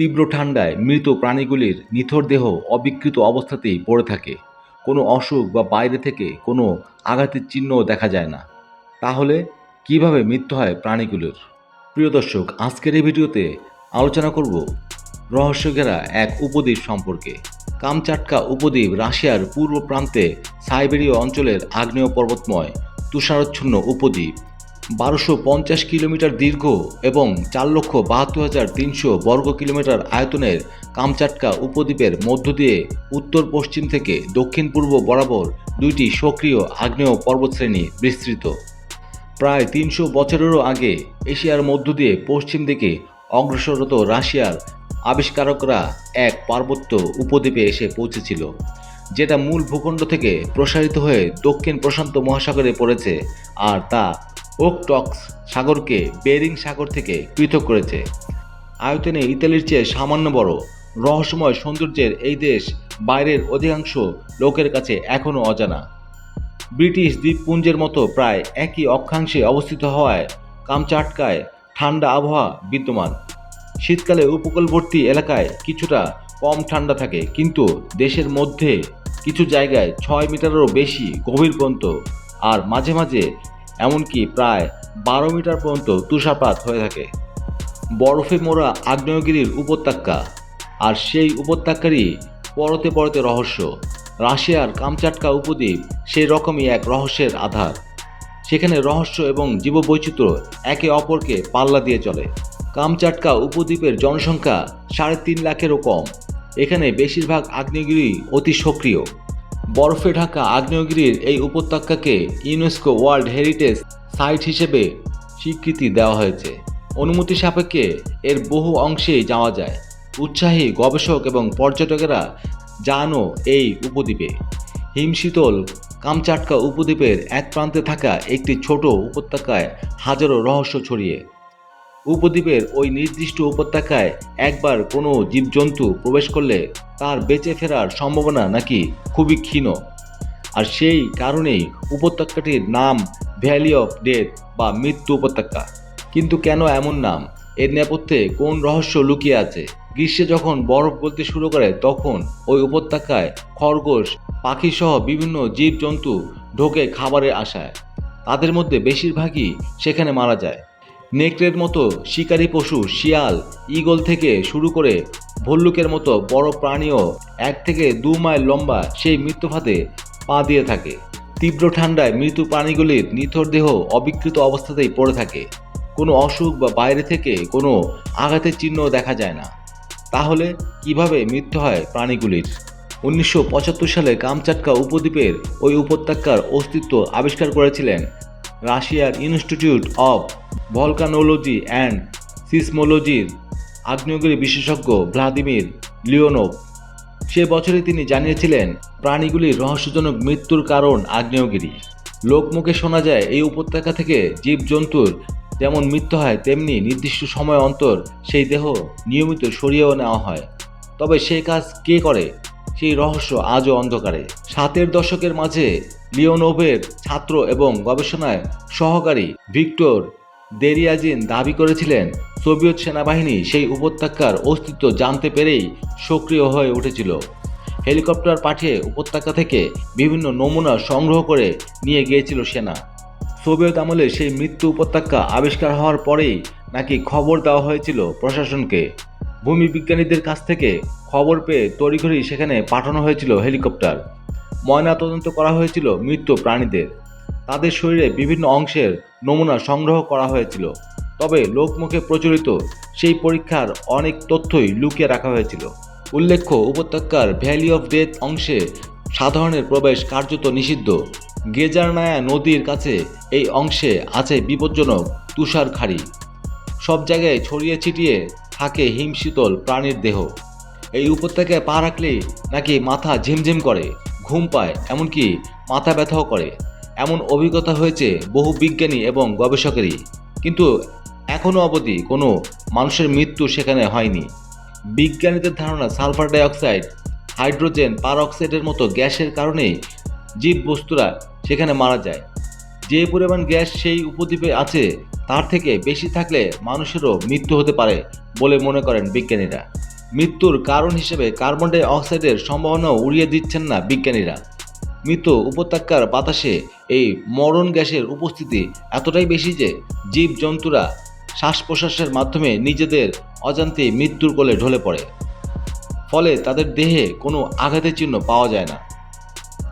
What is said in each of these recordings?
তীব্র ঠান্ডায় মৃত প্রাণীগুলির নিথর দেহ অবিকৃত অবস্থাতেই পড়ে থাকে। কোনো অসুখ বা বাইরে থেকে কোনো আঘাতের চিহ্নও দেখা যায় না। তাহলে কীভাবে মৃত্যু হয় প্রাণীগুলোর? প্রিয় দর্শক, আজকের এই ভিডিওতে আলোচনা করব রহস্য ঘেরা এক উপদ্বীপ সম্পর্কে। কামচাটকা উপদ্বীপ রাশিয়ার পূর্ব প্রান্তে সাইবেরীয় অঞ্চলের আগ্নেয় পর্বতময় তুষারচ্ছন্ন উপদ্বীপ। বারোশো পঞ্চাশ কিলোমিটার দীর্ঘ এবং চার লক্ষ বাহাত্তর হাজার তিনশো বর্গ কিলোমিটার আয়তনের কামচাটকা উপদ্বীপের মধ্য দিয়ে উত্তর পশ্চিম থেকে দক্ষিণ পূর্ব বরাবর দুইটি সক্রিয় আগ্নেয় পর্বতশ্রেণী বিস্তৃত। প্রায় তিনশো বছরেরও আগে এশিয়ার মধ্য দিয়ে পশ্চিম দিকে অগ্রসরত রাশিয়ার আবিষ্কারকরা এক পার্বত্য উপদ্বীপে এসে পৌঁছেছিল, যেটা মূল ভূখণ্ড থেকে প্রসারিত হয়ে দক্ষিণ প্রশান্ত মহাসাগরে পড়েছে, আর তা ওকটক্স সাগরকে বেরিং সাগর থেকে পৃথক করেছে। আয়তনে ইতালির চেয়ে সামান্য বড়, রহস্যময় সৌন্দর্যের এই দেশ বাইরের অধিকাংশ লোকের কাছে এখনও অজানা। ব্রিটিশ দ্বীপপুঞ্জের মতো প্রায় একই অক্ষাংশে অবস্থিত হওয়ায় কামচাটকায় ঠান্ডা আবহাওয়া বিদ্যমান। শীতকালে উপকূলবর্তী এলাকায় কিছুটা কম ঠান্ডা থাকে, কিন্তু দেশের মধ্যে কিছু জায়গায় ছয় মিটারেরও বেশি গভীর পর্যন্ত আর মাঝে মাঝে এমনকি প্রায় বারো মিটার পর্যন্ত তুষারপাত হয়ে থাকে। বরফে মোড়া আগ্নেয়গিরির উপত্যকা আর সেই উপত্যকারই পরতে পরতে রহস্য। রাশিয়ার কামচাটকা উপদ্বীপ সেই রকমই এক রহস্যের আধার। সেখানে রহস্য এবং জীববৈচিত্র্য একে অপরকে পাল্লা দিয়ে চলে। কামচাটকা উপদ্বীপের জনসংখ্যা সাড়ে তিন লাখেরও কম। এখানে বেশিরভাগ আগ্নেয়গিরি অতি সক্রিয়। বরফে ঢাকা আগ্নেয়গিরির এই উপত্যকাকে ইউনেস্কো ওয়ার্ল্ড হেরিটেজ সাইট হিসেবে স্বীকৃতি দেওয়া হয়েছে। অনুমতি সাপেক্ষে এর বহু অংশেই যাওয়া যায়। উৎসাহী গবেষক এবং পর্যটকেরা জানো এই উপদ্বীপে। হিমশীতল কামচাটকা উপদ্বীপের এক প্রান্তে থাকা একটি ছোট উপত্যকায় হাজারো রহস্য ছড়িয়ে। উপদ্বীপের ওই নির্দিষ্ট উপত্যকায় একবার কোনো জীবজন্তু প্রবেশ করলে তার বেঁচে ফেরার সম্ভাবনা নাকি খুবই ক্ষীণ। আর সেই কারণেই উপত্যকাটির নাম ভ্যালি অফ ডেথ বা মৃত্যু উপত্যকা। কিন্তু কেন এমন নাম? এর নেপথ্যে কোন রহস্য লুকিয়ে আছে? গ্রীষ্মে যখন বরফ গলতে শুরু করে, তখন ওই উপত্যকায় খরগোশ, পাখিসহ বিভিন্ন জীবজন্তু ঢোকে খাবারের আশায়। তাদের মধ্যে বেশিরভাগই সেখানে মারা যায়। নেকড়ের মতো শিকারী পশু, শিয়াল, ঈগল থেকে শুরু করে ভল্লুকের মতো বড় প্রাণীও এক থেকে দু মাইল লম্বা সেই মৃত্যুফাতে পা দিয়ে থাকে। তীব্র ঠান্ডায় মৃত প্রাণীগুলির নিথর দেহ অবিকৃত অবস্থাতেই পড়ে থাকে। কোনো অসুখ বা বাইরে থেকে কোনো আঘাতের চিহ্ন দেখা যায় না। তাহলে কীভাবে মৃত্যু হয় প্রাণীগুলির? উনিশশো পঁচাত্তর সালে কামচাটকা উপদ্বীপের ওই উপত্যকার অস্তিত্ব আবিষ্কার করেছিলেন রাশিয়ার ইনস্টিটিউট অফ ভলকানোলজি অ্যান্ড সিসমোলজির আগ্নেয়গিরি বিশেষজ্ঞ ভ্লাদিমির লিওনোভ। সে বছরে তিনি জানিয়েছিলেন, প্রাণীগুলির রহস্যজনক মৃত্যুর কারণ আগ্নেয়গিরি। লোকমুখে শোনা যায়, এই উপত্যকা থেকে জীবজন্তুর যেমন মৃত্যু হয়, তেমনি নির্দিষ্ট সময় অন্তর সেই দেহ নিয়মিত সরিয়েও নেওয়া হয়। তবে সে কাজ কে করে? সেই রহস্য আজও অন্ধকারে। সাতের দশকের মাঝে লিওনোভের ছাত্র এবং গবেষণায় সহকারী ভিক্টর দেরিয়াজিন দাবি করেছিলেন, সোভিয়েত সেনাবাহিনী সেই উপত্যকার অস্তিত্ব জানতে পেরেই সক্রিয় হয়ে উঠেছিল। হেলিকপ্টার পাঠিয়ে উপত্যকা থেকে বিভিন্ন নমুনা সংগ্রহ করে নিয়ে গিয়েছিল সেনা। সোভিয়েত আমলে সেই মৃত্যু উপত্যকা আবিষ্কার হওয়ার পরেই নাকি খবর দেওয়া হয়েছিল প্রশাসনকে। ভূমি বিজ্ঞানীদের কাছ থেকে খবর পেয়ে তড়িঘড়ি সেখানে পাঠানো হয়েছিল হেলিকপ্টার। ময়না তদন্ত করা হয়েছিল মৃত্যু প্রাণীদের। তাদের শরীরে বিভিন্ন অংশের নমুনা সংগ্রহ করা হয়েছিল। তবে লোকমুখে প্রচলিত সেই পরীক্ষার অনেক তথ্যই লুকিয়ে রাখা হয়েছিল। উল্লেখ্য, উপত্যকার ভ্যালি অফ ডেথ অংশে সাধারণের প্রবেশ কার্যত নিষিদ্ধ। গেজারনায়া নদীর কাছে এই অংশে আছে বিপজ্জনক তুষার খাড়ি সব জায়গায় ছড়িয়ে ছিটিয়ে থাকে হিমশীতল প্রাণীর দেহ। এই উপত্যকায় পা রাখলেই নাকি মাথা ঝিমঝিম করে, ঘুম পায়, এমনকি মাথা ব্যথাও করে। এমন অভিজ্ঞতা হয়েছে বহু বিজ্ঞানী এবং গবেষকেরই। কিন্তু এখনও অবধি কোনো মানুষের মৃত্যু সেখানে হয়নি। বিজ্ঞানীদের ধারণা সালফার ডাইঅক্সাইড, হাইড্রোজেন পারঅক্সাইডের মতো গ্যাসের কারণে জীববস্তুরা সেখানে মারা যায়। যে পরিমাণ গ্যাস সেই উপদ্বীপে আছে, তার থেকে বেশি থাকলে মানুষেরও মৃত্যু হতে পারে বলে মনে করেন বিজ্ঞানীরা। মৃত্যুর কারণ হিসেবে কার্বন ডাই অক্সাইডের সম্ভাবনাও উড়িয়ে দিচ্ছেন না বিজ্ঞানীরা। মৃত উপত্যকার বাতাসে এই মরণ গ্যাসের উপস্থিতি এতটাই বেশি যে জীবজন্তুরা শ্বাস প্রশ্বাসের মাধ্যমে নিজেদের অজান্তে মৃত্যুর কোলে ঢলে পড়ে। ফলে তাদের দেহে কোনো আঘাতের চিহ্ন পাওয়া যায় না।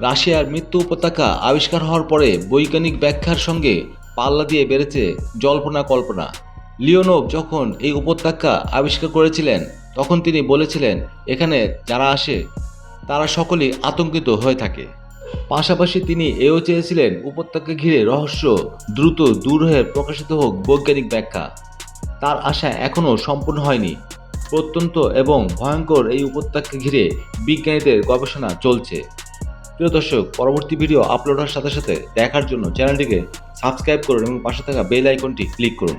রাশিয়ার মৃত্যু উপত্যকা আবিষ্কার হওয়ার পরে বৈজ্ঞানিক ব্যাখ্যার সঙ্গে পাল্লা দিয়ে বেড়েছে জল্পনা কল্পনা। লিওনোভ যখন এই উপত্যকা আবিষ্কার করেছিলেন, তখন তিনি বলেছিলেন, এখানে যারা আসে, তারা সকলেই আতঙ্কিত হয়ে থাকে। পাশাপাশি তিনি এও চেয়েছিলেন উপত্যকা ঘিরে রহস্য দ্রুত দূর হয়ে প্রকাশিত হোক বৈজ্ঞানিক ব্যাখ্যা। তার আশা এখনও সম্পূর্ণ হয়নি। প্রত্যন্ত এবং ভয়ঙ্কর এই উপত্যকা ঘিরে বিজ্ঞানীদের গবেষণা চলছে। প্রিয় দর্শক, পরবর্তী ভিডিও আপলোড হওয়ার সাথে সাথে দেখার জন্য চ্যানেলটিকে সাবস্ক্রাইব করুন এবং পাশে থাকা বেল আইকনটি ক্লিক করুন।